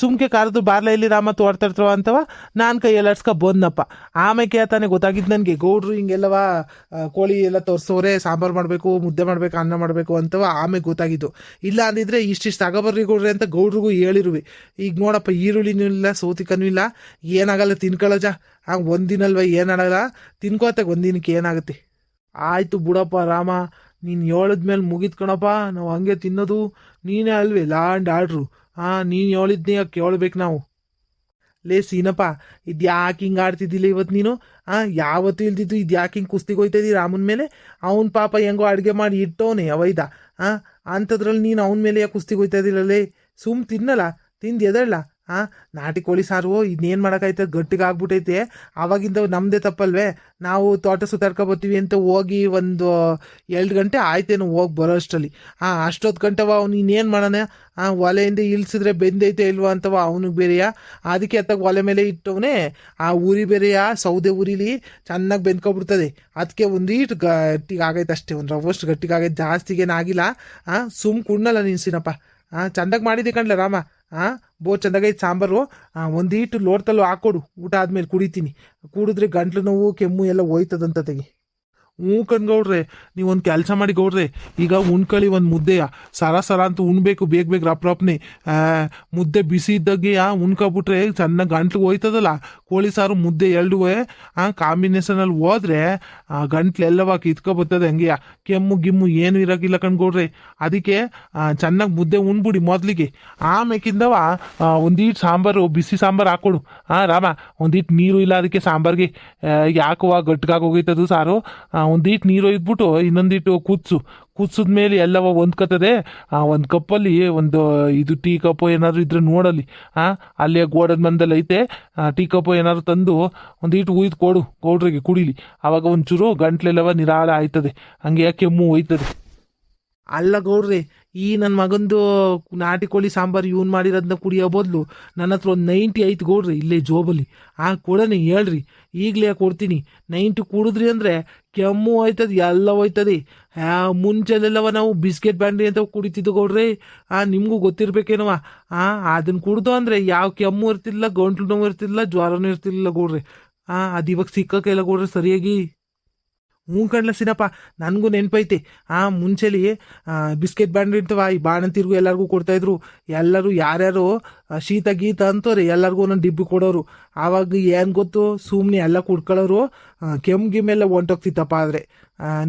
ಸುಮ್ಕೆ ಕಾರದು ಬಾರ್ಲ ಇಲ್ಲಿ ರಾಮ ತೋಡ್ತಾ ಇರ್ತಾವ ಅಂತವ. ನಾನು ಕೈಯಲ್ಲಿ ಅಡ್ಸ್ಕೊ ಬಂದಪ್ಪ ಆಮೇಲೆ ತಾನೇ ಗೊತ್ತಾಗಿದ್ದು ನನಗೆ. ಗೌಡ್ರು ಹಿಂಗೆಲ್ಲವ ಆ, ಕೋಳಿ ಎಲ್ಲ ತೋರಿಸೋರೆ ಸಾಂಬಾರು ಮಾಡಬೇಕು ಮುದ್ದೆ ಮಾಡಬೇಕು ಅನ್ನ ಮಾಡಬೇಕು ಅಂತವ ಆಮೇಲೆ ಗೊತ್ತಾಗಿದ್ದು. ಇಲ್ಲ ಅಂದಿದ್ರೆ ಇಷ್ಟಿಷ್ಟು ತಗೊಬರ್ರಿ ಕೊಡ್ರಿ ಅಂತ ಗೌಡ್ರಿಗೂ ಹೇಳಿರುವಿ. ಈಗ ನೋಡಪ್ಪ ಈರುಳ್ಳಿನೂ ಇಲ್ಲ ಸೌತಿಕನೂ ಇಲ್ಲ. ಏನಾಗಲ್ಲ ತಿನ್ಕೊಳ್ಳೋಜ ಆ ಒಂದಿನಲ್ವ ಏನಾಗಲ್ಲ. ತಿನ್ಕೋತಾಗ ಒಂದಿನಕ್ಕೆ ಏನಾಗುತ್ತೆ? ಆಯಿತು ಬಿಡಪ್ಪ ರಾಮ. ನೀನು ಹೇಳಿದ್ಮೇಲೆ ಮೇಲೆ ಕಣಪ್ಪ. ನಾವು ಹಂಗೆ ತಿನ್ನೋದು. ನೀನೇ ಅಲ್ವೇ ಲಾಂಡ್ ಆಡ್ರು ಹಾಂ ನೀನು ಹೇಳಿದ್ನೇ ಕೇಳಬೇಕು ನಾವು. ಲೇ ಸೀನಪ್ಪ ಇದು ಯಾಕೆ ಹಿಂಗೆ ಆಡ್ತಿದ್ದಿಲ್ಲ ಇವತ್ತು ನೀನು? ಹಾಂ ಯಾವತ್ತೂ ಇಲ್ದಿದ್ದು ಇದು ಯಾಕೆ ಹಿಂಗೆ ಕುಸ್ತಿಗೆ ಹೋಯ್ತಿದ್ದಿ ರಾಮನ ಮೇಲೆ? ಅವನ ಪಾಪ ಹೆಂಗೋ ಅಡುಗೆ ಮಾಡಿ ಇಟ್ಟವನೇ ಅವೈದ. ಹಾಂ ಅಂಥದ್ರಲ್ಲಿ ನೀನು ಅವನ ಮೇಲೆ ಯಾಕೆ ಕುಸ್ತಿಗೆ ಹೋಯ್ತಾ ಇದ್ದಿಲ್ಲಲೇ ಸುಮ್ ತಿನ್ನಲ್ಲ, ತಿಂದು ಎದಳ್ಳ? ಹಾಂ ನಾಟಿ ಕೋಳಿ ಸಾರು ಇನ್ನೇನು ಮಾಡೋಕ್ಕೈತೆ ಗಟ್ಟಿಗೆ ಆಗ್ಬಿಟ್ಟೈತೆ ಆವಾಗಿಂದ ನಮ್ಮದೇ ತಪ್ಪಲ್ವೇ? ನಾವು ತೋಟ ಸುತ್ತಾಡ್ಕೊಬರ್ತೀವಿ ಅಂತ ಹೋಗಿ ಒಂದು ಎರಡು ಗಂಟೆ ಆಯ್ತೇನು ಹೋಗಿ ಬರೋ ಅಷ್ಟರಲ್ಲಿ. ಹಾಂ ಅಷ್ಟೊತ್ತು ಗಂಟೆವ ಅವ್ನು ಇನ್ನೇನು ಮಾಡೋಣ? ಹಾಂ ಒಲೆಯಿಂದ ಇಳಿಸಿದ್ರೆ ಬೆಂದೈತೆ ಇಲ್ವಾ ಅಂತವ ಅವನಿಗೆ ಬೇರೆಯ? ಅದಕ್ಕೆ ಅತ್ತಾಗ ಒಲೆ ಮೇಲೆ ಇಟ್ಟವನೇ. ಆ ಉರಿ ಬೇರೆಯ? ಸೌದೆ ಉರಿಲಿ ಚೆನ್ನಾಗಿ ಬೆಂದ್ಕೊಬಿಡ್ತದೆ. ಅದಕ್ಕೆ ಒಂದೀಟು ಗಟ್ಟಿಗೆ ಆಗೈತೆ ಅಷ್ಟೇ. ಒಂದು ರವಷ್ಟು ಗಟ್ಟಿಗೆ ಆಗೈತೆ. ಜಾಸ್ತಿಗೇನಾಗಿಲ್ಲ ಹಾಂ ಸುಮ್ ಕುಣ್ಣಲ್ಲ ನೀನು ಸೀನಪ್ಪ. ಹಾಂ ಚಂದಾಗಿ ಮಾಡಿದ್ದೆ ಕಣ್ಲ ರಾಮ? ಹಾಂ ಬೋ ಚಂದಾಗೈತೆ ಸಾಂಬಾರು ಒಂದೀಟು ಲೋಟದಲ್ಲೂ ಹಾಕ್ಕೊಡು. ಊಟ ಆದಮೇಲೆ ಕುಡಿತೀನಿ. ಕುಡಿದ್ರೆ ಗಂಟ್ಲು ನೋವು, ಕೆಮ್ಮು ಎಲ್ಲ ಹೋಯ್ತದಂತ ತೆಗಿ. ಹ್ಞೂ ನೀವು ಒಂದು ಕೆಲಸ ಮಾಡಿ ಗೌಡ್ರೆ, ಈಗ ಉಣ್ಕಳಿ ಒಂದು ಮುದ್ದೆಯ. ಸರ ಸರ ಅಂತ ಉಣ್ಬೇಕು, ಬೇಗ ಬೇಗ ರಪ್ ರಪ್ನೆ. ಮುದ್ದೆ ಬಿಸಿ ಇದ್ದಾಗೆ ಉಣ್ಕೊಬಿಟ್ರೆ ಚೆನ್ನಾಗಿ ಗಂಟ್ಲು ಹೋಯ್ತದಲ್ಲ? ಕೋಳಿ ಸಾರು ಮುದ್ದೆ ಎರಡೂ ಆ ಕಾಂಬಿನೇಷನಲ್ಲಿ ಹೋದ್ರೆ, ಆ, ಗಂಟ್ಲು ಎಲ್ಲವ ಕಿತ್ಕೊ ಬರ್ತದೆ ಹಂಗೆ. ಕೆಮ್ಮು ಗಿಮ್ಮು ಏನು ಇರೋಕ್ಕಿಲ್ಲ ಕಣ್ಗೌಡ್ರೆ. ಅದಕ್ಕೆ ಚೆನ್ನಾಗಿ ಮುದ್ದೆ ಉಣ್ಬಿಡಿ ಮೊದಲಿಗೆ. ಆಮೇಕಿಂದವ ಒಂದೀಟ್ ಸಾಂಬಾರು, ಬಿಸಿ ಸಾಂಬಾರು ಹಾಕ್ಕೊಡು ಹಾಂ ರಾಮ, ಒಂದೀಟ್ ನೀರು ಇಲ್ಲ ಅದಕ್ಕೆ ಸಾಂಬಾರ್ಗೆ. ಯಾಕೋ ಗಟ್ಟಿಗಾಗಿ ಹೋಗೈತದು ಸಾರು? ಒಂದೀಟ್ ನೀರು ಇದ್ಬಿಟ್ಟು ಇನ್ನೊಂದಿಟ್ಟು ಕುದಿಸು ಕುದಿಸಿದ ಮೇಲೆ ಎಲ್ಲವ ಆ ಒಂದು ಕಪ್ಪಲ್ಲಿ ಒಂದು ಇದು ಟೀ ಕಪ್ಪು ಏನಾದರೂ ಇದ್ರೆ ನೋಡಲಿ. ಹಾಂ ಅಲ್ಲೇ ಗೋಡದ ಮಂದಲ್ಲಿ ಐತೆ ಟೀ ಕಪ್ಪು ಏನಾದ್ರು ತಂದು ಒಂದೀಟು ಉಯ್ದು ಕೊಡು, ಗೌಡ್ರಿಗೆ ಕುಡಿಲಿ. ಆವಾಗ ಒಂಚೂರು ಗಂಟ್ಲೆಲ್ಲವ ನಿರಾಳ ಆಯ್ತದೆ. ಹಂಗೆ ಕೆಮ್ಮು ಹೋಯ್ತದೆ. ಅಲ್ಲ ಗೌಡ್ರಿ ಈ ನನ್ನ ಮಗಂದು ನಾಟಿ ಕೋಳಿ ಸಾಂಬಾರು ಇವ್ನು ಮಾಡಿರೋದನ್ನ ಕುಡಿಯೋ ಬದಲು ನನ್ನ ಹತ್ರ ಒಂದು ನೈಂಟಿ ಐತೆ ಕೊಡ್ರಿ ಇಲ್ಲೇ ಜೋಬಲ್ಲಿ. ಆ ಕೊಡೋಣ ಹೇಳ್ರಿ. ಈಗಲೇ ಕೊಡ್ತೀನಿ. ನೈಂಟಿ ಕುಡಿದ್ರಿ ಅಂದರೆ ಕೆಮ್ಮು ಹೋಯ್ತದೆ, ಎಲ್ಲ ಹೋಯ್ತದೆ. ಮುಂಚೆಲೆಲ್ಲವ ನಾವು ಬಿಸ್ಕೆಟ್ ಬ್ಯಾಂಡ್ರಿ ಅಂತ ಕುಡಿತಿದ್ದು ಕೊಡ್ರಿ. ಆ, ನಿಮಗೂ ಗೊತ್ತಿರ್ಬೇಕೇನವ? ಆ ಅದನ್ನು ಕುಡ್ದು ಅಂದರೆ ಯಾವ ಕೆಮ್ಮು ಇರ್ತಿಲ್ಲ, ಗಂಟ್ಲು ನೋವು ಇರ್ತಿಲ್ಲ, ಜ್ವರನೂ ಇರ್ತಿಲ್ಲ ಕೊಡ್ರಿ. ಆ, ಅದು ಇವಾಗ ಸಿಕ್ಕಕ್ಕೆಲ್ಲ ಕೊಡ್ರಿ ಸರಿಯಾಗಿ. ಹ್ಞೂ ಕಣ್ಲ ಸಿನಪ್ಪ, ನನಗೂ ನೆನಪೈತಿ. ಆ ಮುಂಚೆಲಿ ಬಿಸ್ಕೆಟ್ ಇರ್ತವ, ಈ ಬಾಣಂತಿರ್ಗೂ ಎಲ್ಲರಿಗೂ ಕೊಡ್ತಾಯಿದ್ರು ಎಲ್ಲರೂ ಯಾರ್ಯಾರು ಶೀತ ಗೀತ ಅಂತವ್ರೆ, ಎಲ್ಲರಿಗೂ ಒಂದೊಂದು ಡಿಬ್ಬಿ ಕೊಡೋರು. ಆವಾಗ ಏನು ಗೊತ್ತು ಸುಮ್ಮನೆ ಎಲ್ಲ ಕುಡ್ಕೊಳ್ಳೋರು ಕೆಮ್ಮು ಗಿಮ್ಮೆಲ್ಲ ಹೊಂಟೋಗ್ತಿತ್ತಪ್ಪ ಆದರೆ.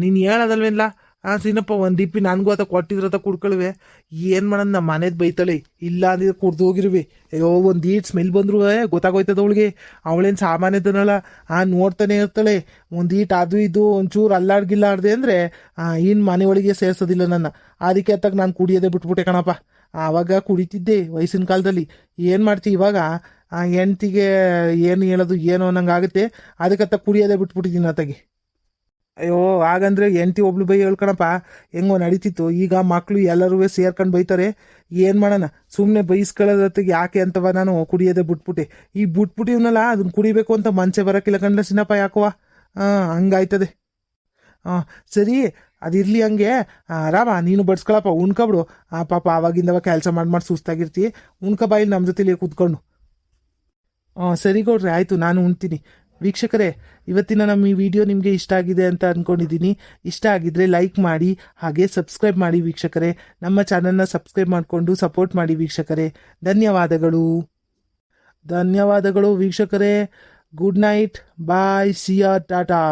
ನೀನು ಹೇಳೋದಲ್ವೇನ್ಲ? ಆ ಸೀನಪ್ಪ ಒಂದು ದಿಪ್ಪಿ ನನಗೂ ಆತ ಕೊಟ್ಟಿದ್ರತ ಕುಡ್ಕೊಳ್ವೆ. ಏನು ಮಾಡೋದು ನಮ್ಮ ಮನೇದು ಬೈತಾಳೆ? ಇಲ್ಲ ಅಂದಿದ್ರೆ ಕುಡ್ದು ಹೋಗಿರ್ವಿ. ಅಯ್ಯೋ, ಒಂದು ಈಟ್ ಸ್ಮೆಲ್ ಬಂದ್ರು ಗೊತ್ತಾಗೋಯ್ತದ ಅವಳಿಗೆ. ಅವಳೇನು ಸಾಮಾನ್ಯದನಲ್ಲ. ಆ ನೋಡ್ತಾನೆ ಇರ್ತಾಳೆ. ಒಂದು ಈಟ್ ಅದು ಇದು ಒಂಚೂರು ಅಲ್ಲಾಡ್ಗಿಲ್ಲಾಡ್ದೆ ಅಂದರೆ ಇನ್ನು ಮನೆ ಒಳಗೆ ಸೇರ್ಸೋದಿಲ್ಲ ನನ್ನ. ಅದಕ್ಕೆ ಅತ್ತಾಗ ನಾನು ಕುಡಿಯೋದೆ ಬಿಟ್ಬಿಟ್ಟೆ ಕಣಪ್ಪ. ಆವಾಗ ಕುಡಿತಿದ್ದೆ ವಯಸ್ಸಿನ ಕಾಲದಲ್ಲಿ. ಏನು ಮಾಡ್ತಿ ಇವಾಗ? ಆ, ಹೆಂಡ್ತಿಗೆ ಏನು ಹೇಳೋದು, ಏನು ಅನ್ನಂಗೆ ಆಗುತ್ತೆ ಅದಕ್ಕೆ ಅತ್ತ ಕುಡಿಯೋದೇ ಬಿಟ್ಬಿಟ್ಟಿದ್ದೀನಿ ಅತ್ತಾಗೆ. ಅಯ್ಯೋ, ಹಾಗಂದ್ರೆ ಎಂಟಿ ಒಬ್ಳು ಬೈ ಹೇಳ್ಕಣಪ್ಪ ಹೆಂಗೋ ನಡೀತಿತ್ತು. ಈಗ ಮಕ್ಕಳು ಎಲ್ಲರೂ ಸೇರ್ಕೊಂಡು ಬೈತಾರೆ. ಏನು ಮಾಡೋಣ? ಸುಮ್ಮನೆ ಬೈಸ್ಕೊಳ್ಳೋದತ್ತಿಗೆ ಯಾಕೆ ಅಂತವ ನಾನು ಕುಡಿಯೋದೆ ಬಿಟ್ಬಿಟ್ಟೆ. ಈ ಬಿಟ್ಬಿಟ್ಟಿವ್ನಲ್ಲ ಅದನ್ನ ಕುಡಿಬೇಕು ಅಂತ ಮಂಚೆ ಬರೋಕ್ಕಿಲ್ಲ ಕಂಡ್ಲ ಸಿನಪ್ಪ ಯಾಕವ ಹಾಂ ಹಂಗಾಯ್ತದೆ. ಹಾಂ ಸರಿ, ಅದಿರಲಿ ಹಂಗೆ. ಆರಾಮ ರಾಮ, ನೀನು ಬಡ್ಸ್ಕೊಳಪ್ಪ, ಉಣ್ಕೊಬಿಡು. ಆ, ಪಾಪ ಆವಾಗಿಂದವ ಕೆಲಸ ಮಾಡಿ ಮಾಡಿ ಸುಸ್ತಾಗಿರ್ತಿ. ಉಣ್ಕ ಬಾಯಿಲಿ ನಮ್ಮ ಜೊತೆಲಿ ಕೂತ್ಕೊಂಡು. ಹಾಂ ಸರಿ ಕೊಡ್ರಿ ಆಯಿತು, ನಾನು ಉಣ್ತೀನಿ. ವೀಕ್ಷಕರೇ, ಇವತ್ತಿನ ನಮ್ಮ ಈ ವಿಡಿಯೋ ನಿಮಗೆ ಇಷ್ಟ ಆಗಿದೆ ಅಂತ ಅಂದ್ಕೊಂಡಿದ್ದೀನಿ ಇಷ್ಟ ಆಗಿದ್ರೆ ಲೈಕ್ ಮಾಡಿ, ಹಾಗೆ ಸಬ್ಸ್ಕ್ರೈಬ್ ಮಾಡಿ ವೀಕ್ಷಕರೇ. ನಮ್ಮ ಚಾನಲ್ನ ಸಬ್ಸ್ಕ್ರೈಬ್ ಮಾಡಿಕೊಂಡು ಸಪೋರ್ಟ್ ಮಾಡಿ ವೀಕ್ಷಕರೇ. ಧನ್ಯವಾದಗಳು. ಧನ್ಯವಾದಗಳು ವೀಕ್ಷಕರೇ. Good night. Bye. See ya tata